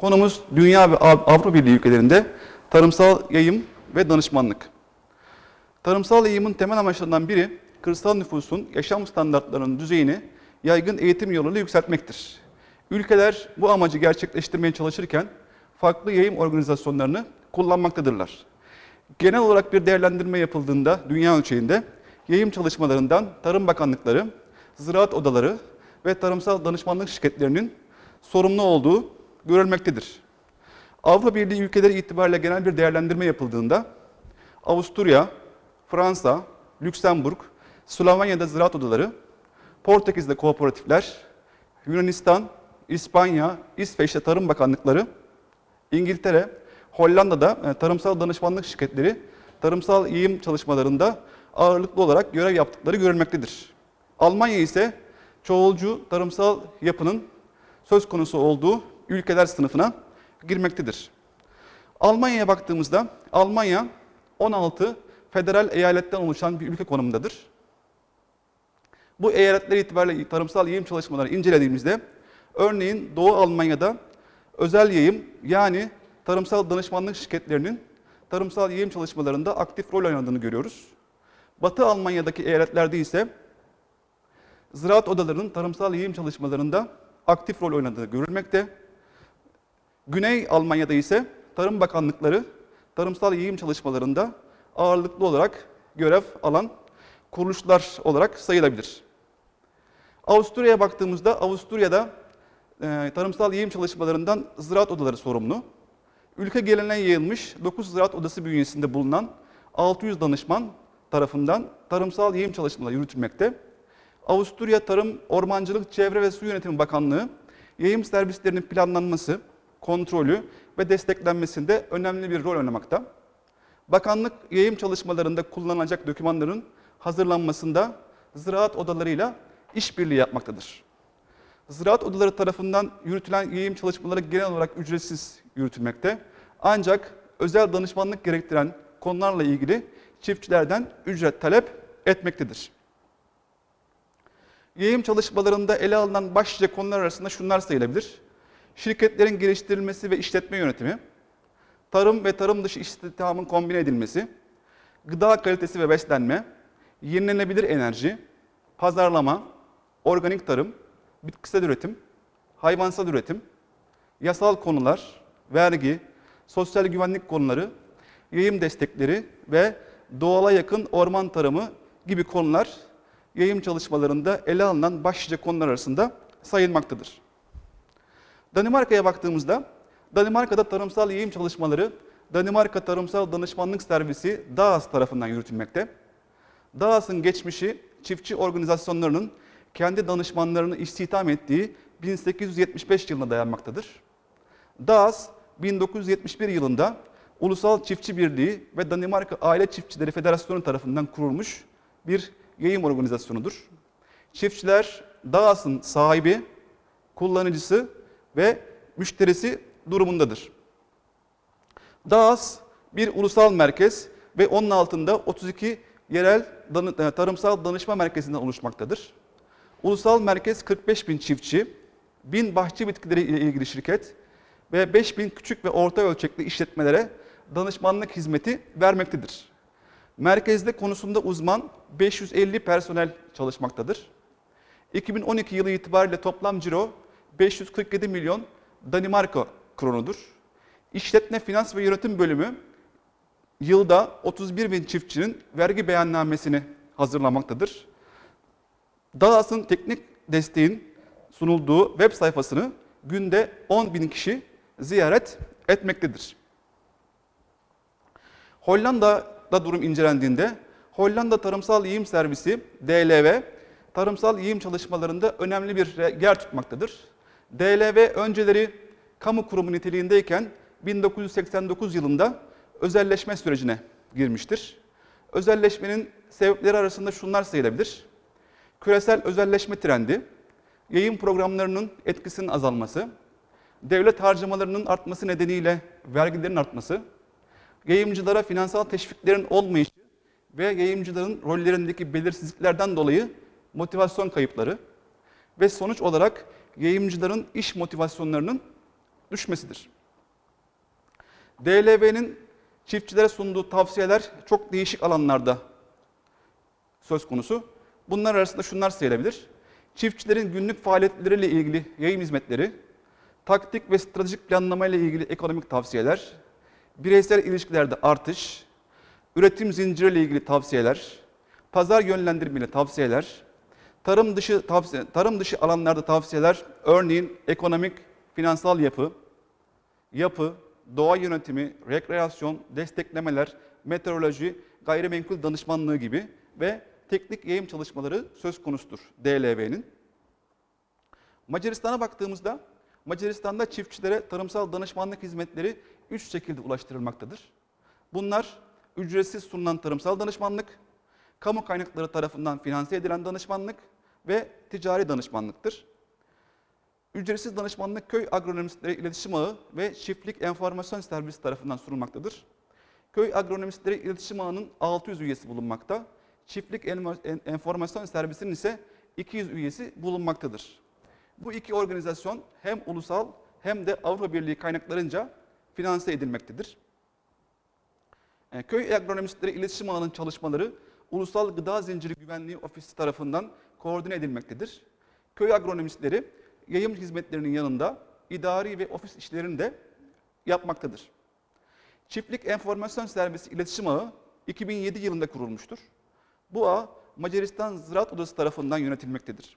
Konumuz Dünya ve Av- Avrupa Birliği ülkelerinde tarımsal yayım ve danışmanlık. Tarımsal yayımın temel amaçlarından biri kırsal nüfusun yaşam standartlarının düzeyini yaygın eğitim yoluyla yükseltmektir. Ülkeler bu amacı gerçekleştirmeye çalışırken farklı yayım organizasyonlarını kullanmaktadırlar. Genel olarak bir değerlendirme yapıldığında dünya ölçeğinde yayım çalışmalarından Tarım Bakanlıkları, ziraat odaları ve tarımsal danışmanlık şirketlerinin sorumlu olduğu görülmektedir. Avrupa Birliği ülkeleri itibariyle genel bir değerlendirme yapıldığında Avusturya, Fransa, Lüksemburg, Slovanya'da ziraat odaları, Portekiz'de kooperatifler, Yunanistan, İspanya, İsveç'te tarım bakanlıkları, İngiltere, Hollanda'da e, tarımsal danışmanlık şirketleri tarımsal yayım çalışmalarında ağırlıklı olarak görev yaptıkları görülmektedir. Almanya ise çoğulcu tarımsal yapının söz konusu olduğu ülkeler sınıfına girmektedir. Almanya'ya baktığımızda Almanya 16 federal eyaletten oluşan bir ülke konumundadır. Bu eyaletler itibariyle tarımsal yayım çalışmaları incelediğimizde örneğin Doğu Almanya'da özel yayım yani tarımsal danışmanlık şirketlerinin tarımsal yayım çalışmalarında aktif rol oynadığını görüyoruz. Batı Almanya'daki eyaletlerde ise ziraat odalarının tarımsal yayım çalışmalarında aktif rol oynadığı görülmekte. Güney Almanya'da ise Tarım Bakanlıkları tarımsal yayım çalışmalarında ağırlıklı olarak görev alan kuruluşlar olarak sayılabilir. Avusturya'ya baktığımızda Avusturya'da e, tarımsal yayım çalışmalarından ziraat odaları sorumlu. Ülke geleneğine yayılmış 9 ziraat odası bünyesinde bulunan 600 danışman tarafından tarımsal yayım çalışmaları yürütülmekte. Avusturya Tarım, Ormancılık, Çevre ve Su Yönetimi Bakanlığı yayım servislerinin planlanması, kontrolü ve desteklenmesinde önemli bir rol oynamakta. Bakanlık yayım çalışmalarında kullanılacak dokümanların hazırlanmasında ziraat odalarıyla işbirliği yapmaktadır. Ziraat odaları tarafından yürütülen yayım çalışmaları genel olarak ücretsiz yürütülmekte. Ancak özel danışmanlık gerektiren konularla ilgili çiftçilerden ücret talep etmektedir. Yayım çalışmalarında ele alınan başlıca konular arasında şunlar sayılabilir. Şirketlerin geliştirilmesi ve işletme yönetimi, tarım ve tarım dışı istihdamın kombine edilmesi, gıda kalitesi ve beslenme, yenilenebilir enerji, pazarlama, organik tarım, bitkisel üretim, hayvansal üretim, yasal konular, vergi, sosyal güvenlik konuları, yayım destekleri ve doğala yakın orman tarımı gibi konular yayım çalışmalarında ele alınan başlıca konular arasında sayılmaktadır. Danimarka'ya baktığımızda Danimarka'da tarımsal yayım çalışmaları Danimarka Tarımsal Danışmanlık Servisi DAAS tarafından yürütülmekte. DAAS'ın geçmişi çiftçi organizasyonlarının kendi danışmanlarını istihdam ettiği 1875 yılına dayanmaktadır. DAAS 1971 yılında Ulusal Çiftçi Birliği ve Danimarka Aile Çiftçileri Federasyonu tarafından kurulmuş bir yayım organizasyonudur. Çiftçiler DAAS'ın sahibi, kullanıcısı ve müşterisi durumundadır. DAAS bir ulusal merkez ve onun altında 32 yerel e, tarımsal danışma merkezinden oluşmaktadır. Ulusal merkez 45 bin çiftçi, 1000 bahçe bitkileri ile ilgili şirket ve 5000 küçük ve orta ölçekli işletmelere danışmanlık hizmeti vermektedir. Merkezde konusunda uzman 550 personel çalışmaktadır. 2012 yılı itibariyle toplam ciro 547 milyon Danimarka kronudur. İşletme, Finans ve Yönetim Bölümü yılda 31 bin çiftçinin vergi beyannamesini hazırlamaktadır. DAAS'ın teknik desteğin sunulduğu web sayfasını günde 10 bin kişi ziyaret etmektedir. Hollanda'da durum incelendiğinde Hollanda Tarımsal Yiyim Servisi DLV tarımsal yiyim çalışmalarında önemli bir yer tutmaktadır. DLV önceleri kamu kurumu niteliğindeyken 1989 yılında özelleşme sürecine girmiştir. Özelleşmenin sebepleri arasında şunlar sayılabilir. Küresel özelleşme trendi, yayın programlarının etkisinin azalması, devlet harcamalarının artması nedeniyle vergilerin artması, yayımcılara finansal teşviklerin olmayışı ve yayımcıların rollerindeki belirsizliklerden dolayı motivasyon kayıpları ve sonuç olarak yayımcıların iş motivasyonlarının düşmesidir. DLV'nin çiftçilere sunduğu tavsiyeler çok değişik alanlarda söz konusu. Bunlar arasında şunlar sayılabilir. Çiftçilerin günlük faaliyetleriyle ilgili yayın hizmetleri, taktik ve stratejik planlama ile ilgili ekonomik tavsiyeler, bireysel ilişkilerde artış, üretim zinciriyle ilgili tavsiyeler, pazar yönlendirmeli tavsiyeler, tarım dışı tavsiye, tarım dışı alanlarda tavsiyeler, örneğin ekonomik, finansal yapı, yapı, doğa yönetimi, rekreasyon, desteklemeler, meteoroloji, gayrimenkul danışmanlığı gibi ve teknik yayım çalışmaları söz konusudur DLV'nin. Macaristan'a baktığımızda Macaristan'da çiftçilere tarımsal danışmanlık hizmetleri üç şekilde ulaştırılmaktadır. Bunlar ücretsiz sunulan tarımsal danışmanlık, kamu kaynakları tarafından finanse edilen danışmanlık ve ticari danışmanlıktır. Ücretsiz danışmanlık köy agronomistleri iletişim ağı ve çiftlik enformasyon servisi tarafından sunulmaktadır. Köy agronomistleri iletişim ağının 600 üyesi bulunmakta. Çiftlik enformasyon servisinin ise 200 üyesi bulunmaktadır. Bu iki organizasyon hem ulusal hem de Avrupa Birliği kaynaklarınca finanse edilmektedir. E, köy agronomistleri iletişim ağının çalışmaları Ulusal Gıda Zinciri Güvenliği Ofisi tarafından koordine edilmektedir. Köy agronomistleri yayım hizmetlerinin yanında idari ve ofis işlerini de yapmaktadır. Çiftlik Enformasyon Servisi İletişim Ağı 2007 yılında kurulmuştur. Bu ağ Macaristan Ziraat Odası tarafından yönetilmektedir.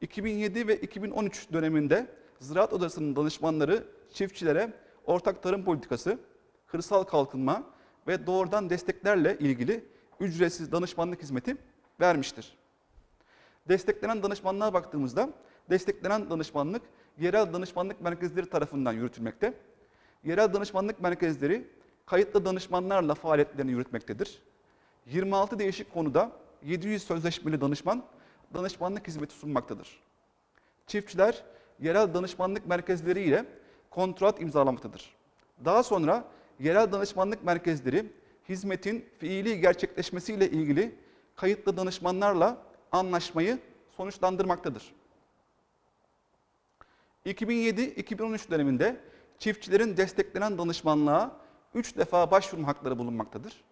2007 ve 2013 döneminde Ziraat Odası'nın danışmanları çiftçilere ortak tarım politikası, kırsal kalkınma ve doğrudan desteklerle ilgili ücretsiz danışmanlık hizmeti vermiştir. Desteklenen danışmanlığa baktığımızda desteklenen danışmanlık yerel danışmanlık merkezleri tarafından yürütülmekte. Yerel danışmanlık merkezleri kayıtlı danışmanlarla faaliyetlerini yürütmektedir. 26 değişik konuda 700 sözleşmeli danışman danışmanlık hizmeti sunmaktadır. Çiftçiler yerel danışmanlık merkezleri ile kontrat imzalamaktadır. Daha sonra yerel danışmanlık merkezleri hizmetin fiili gerçekleşmesiyle ilgili kayıtlı danışmanlarla anlaşmayı sonuçlandırmaktadır. 2007-2013 döneminde çiftçilerin desteklenen danışmanlığa 3 defa başvurma hakları bulunmaktadır.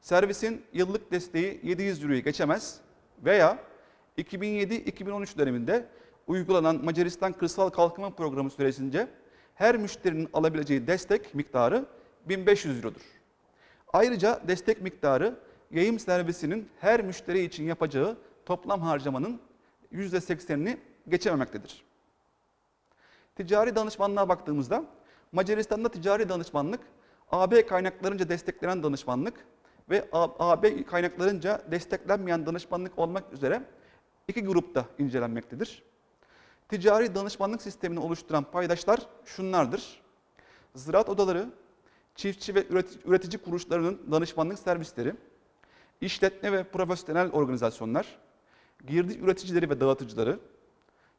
Servisin yıllık desteği 700 euroyu geçemez veya 2007-2013 döneminde uygulanan Macaristan Kırsal Kalkınma Programı süresince her müşterinin alabileceği destek miktarı 1500 eurodur. Ayrıca destek miktarı yayım servisinin her müşteri için yapacağı toplam harcamanın %80'ini geçememektedir. Ticari danışmanlığa baktığımızda Macaristan'da ticari danışmanlık AB kaynaklarınca desteklenen danışmanlık ve AB kaynaklarınca desteklenmeyen danışmanlık olmak üzere iki grupta incelenmektedir. Ticari danışmanlık sistemini oluşturan paydaşlar şunlardır. Ziraat odaları, çiftçi ve üretici kuruluşlarının danışmanlık servisleri, işletme ve profesyonel organizasyonlar, girdi üreticileri ve dağıtıcıları,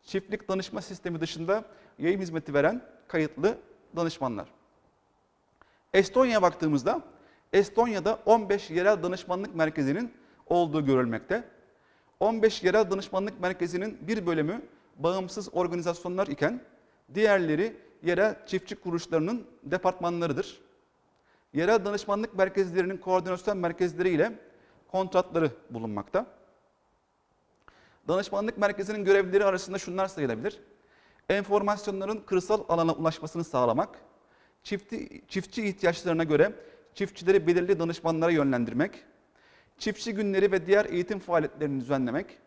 çiftlik danışma sistemi dışında yayın hizmeti veren kayıtlı danışmanlar. Estonya'ya baktığımızda Estonya'da 15 yerel danışmanlık merkezinin olduğu görülmekte. 15 yerel danışmanlık merkezinin bir bölümü bağımsız organizasyonlar iken diğerleri yerel çiftçi kuruluşlarının departmanlarıdır. Yerel danışmanlık merkezlerinin koordinasyon merkezleri ile kontratları bulunmakta. Danışmanlık merkezinin görevlileri arasında şunlar sayılabilir. Enformasyonların kırsal alana ulaşmasını sağlamak, çiftçi, çiftçi ihtiyaçlarına göre çiftçileri belirli danışmanlara yönlendirmek, çiftçi günleri ve diğer eğitim faaliyetlerini düzenlemek,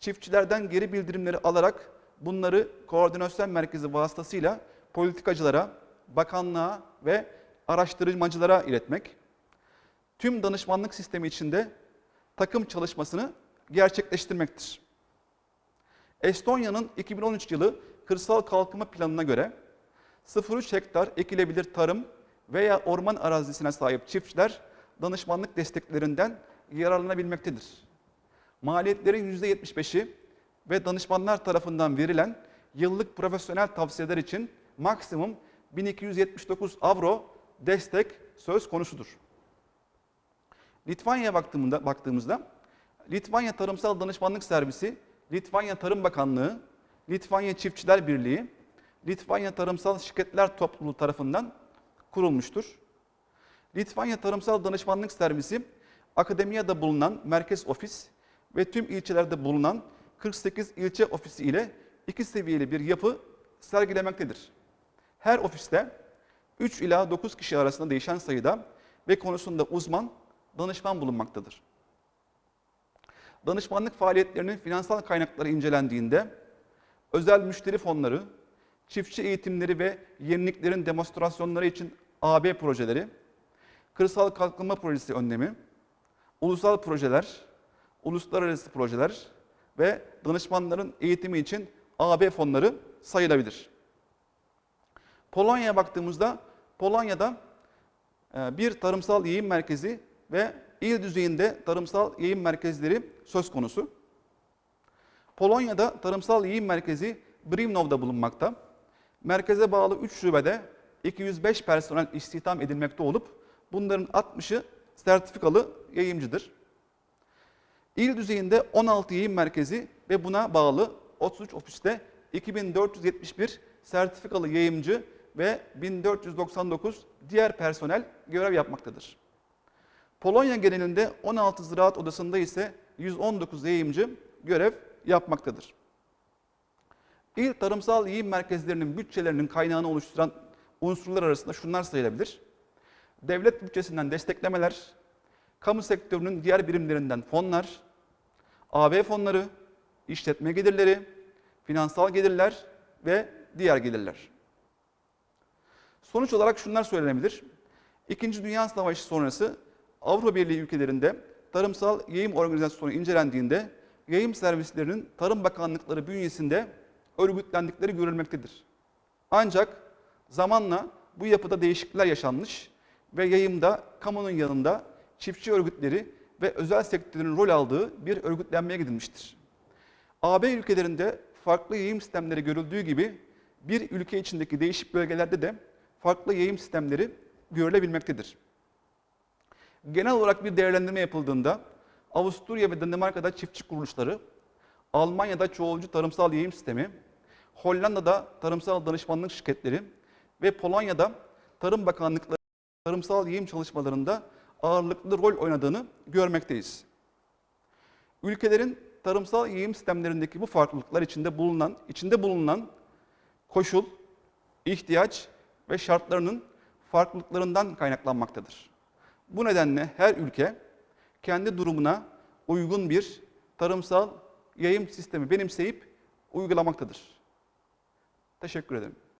çiftçilerden geri bildirimleri alarak bunları koordinasyon merkezi vasıtasıyla politikacılara, bakanlığa ve araştırmacılara iletmek, tüm danışmanlık sistemi içinde takım çalışmasını gerçekleştirmektir. Estonya'nın 2013 yılı kırsal kalkınma planına göre 0,3 hektar ekilebilir tarım veya orman arazisine sahip çiftçiler danışmanlık desteklerinden yararlanabilmektedir. Maliyetlerin %75'i ve danışmanlar tarafından verilen yıllık profesyonel tavsiyeler için maksimum 1279 avro destek söz konusudur. Litvanya'ya baktığımda, baktığımızda Litvanya Tarımsal Danışmanlık Servisi, Litvanya Tarım Bakanlığı, Litvanya Çiftçiler Birliği, Litvanya Tarımsal Şirketler Topluluğu tarafından kurulmuştur. Litvanya Tarımsal Danışmanlık Servisi, akademiyada bulunan merkez ofis ve tüm ilçelerde bulunan 48 ilçe ofisi ile iki seviyeli bir yapı sergilemektedir. Her ofiste 3 ila 9 kişi arasında değişen sayıda ve konusunda uzman danışman bulunmaktadır. Danışmanlık faaliyetlerinin finansal kaynakları incelendiğinde özel müşteri fonları, çiftçi eğitimleri ve yeniliklerin demonstrasyonları için AB projeleri, kırsal kalkınma projesi önlemi, ulusal projeler, uluslararası projeler ve danışmanların eğitimi için AB fonları sayılabilir. Polonya'ya baktığımızda Polonya'da e, bir tarımsal yayın merkezi ve il düzeyinde tarımsal yayın merkezleri söz konusu. Polonya'da tarımsal yayın merkezi Brimnov'da bulunmakta. Merkeze bağlı 3 şubede 205 personel istihdam edilmekte olup bunların 60'ı sertifikalı yayımcıdır. İl düzeyinde 16 yayın merkezi ve buna bağlı 33 ofiste 2471 sertifikalı yayımcı ve 1499 diğer personel görev yapmaktadır. Polonya genelinde 16 ziraat odasında ise 119 yayımcı görev yapmaktadır. İl tarımsal yayın merkezlerinin bütçelerinin kaynağını oluşturan unsurlar arasında şunlar sayılabilir. Devlet bütçesinden desteklemeler, kamu sektörünün diğer birimlerinden fonlar, AB fonları, işletme gelirleri, finansal gelirler ve diğer gelirler. Sonuç olarak şunlar söylenebilir. İkinci Dünya Savaşı sonrası Avrupa Birliği ülkelerinde tarımsal yayım organizasyonu incelendiğinde yayım servislerinin Tarım Bakanlıkları bünyesinde örgütlendikleri görülmektedir. Ancak zamanla bu yapıda değişiklikler yaşanmış ve yayımda kamunun yanında çiftçi örgütleri ve özel sektörün rol aldığı bir örgütlenmeye gidilmiştir. AB ülkelerinde farklı yayım sistemleri görüldüğü gibi bir ülke içindeki değişik bölgelerde de farklı yayım sistemleri görülebilmektedir. Genel olarak bir değerlendirme yapıldığında Avusturya ve Danimarka'da çiftçi kuruluşları, Almanya'da çoğulcu tarımsal yayım sistemi, Hollanda'da tarımsal danışmanlık şirketleri ve Polonya'da Tarım Bakanlıkları tarımsal yayım çalışmalarında ağırlıklı rol oynadığını görmekteyiz. Ülkelerin tarımsal yayım sistemlerindeki bu farklılıklar içinde bulunan içinde bulunan koşul, ihtiyaç ve şartlarının farklılıklarından kaynaklanmaktadır. Bu nedenle her ülke kendi durumuna uygun bir tarımsal yayım sistemi benimseyip uygulamaktadır. Teşekkür ederim.